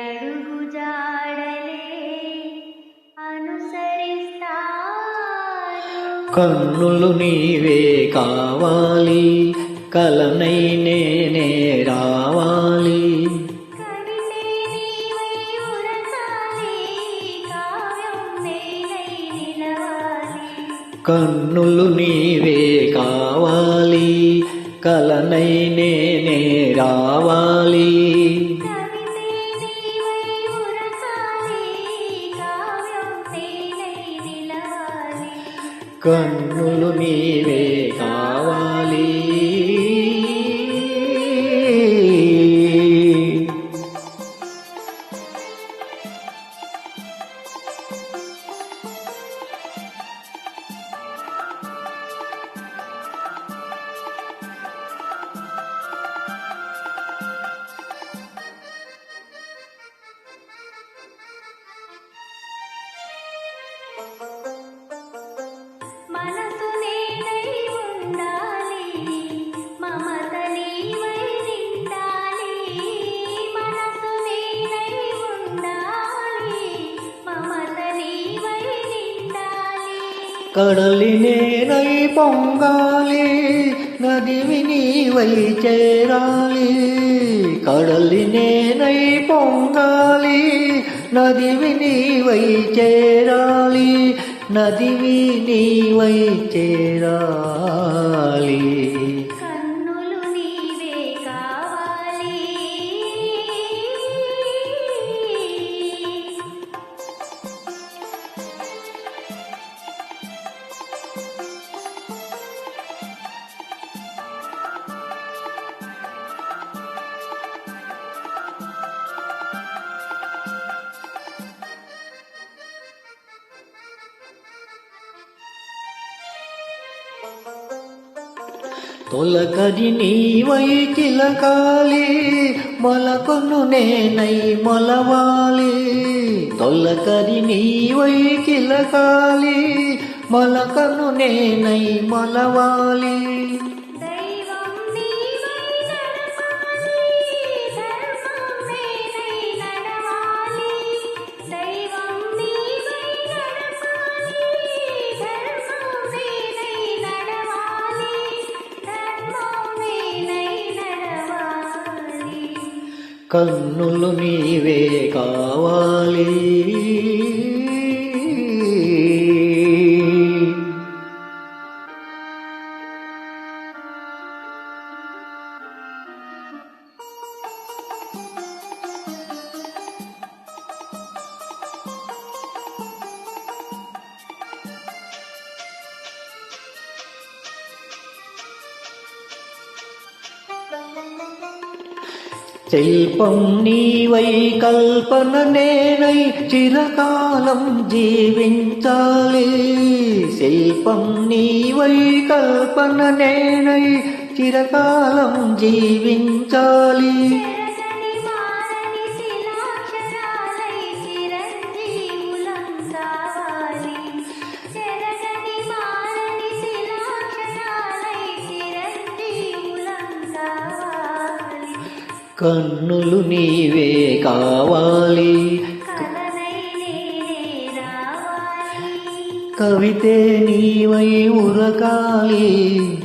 అడుగు జాడలే అనుసరిస్తాను. కన్నులు నీవే కావాలి కలనై నేనే రావాలి. కన్నులు నీవే కావాలి కలనై నేనే రావాలి. కన్నులు నీవే కావాలి. కడలి నేనై పొంగాలి నదివి నీవై చేరాలి. కడలి నేనై పొంగాలి నదివి నీవై చేరాలి నదివి నీవై చేరాలి. తొలకది నీవై తిలకాలి మొలకొను నేనై మొలవాలి. తొలకది నీవై తిలకాలి మొలకను నేనై మొలవాలి. కన్నులు నీవే కావాలి. శిల్పం నీవై కల్పన నేనై చిరకాలం జీవించాలి. శిల్పం నీవై కల్పన నేనై చిరకాలం జీవించాలి. కన్నులు నీవే కావాలి. కవితే నీవై ఉరకాలి.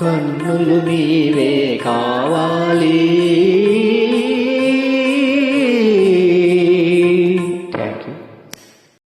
కన్నులు నీవే కావాలి.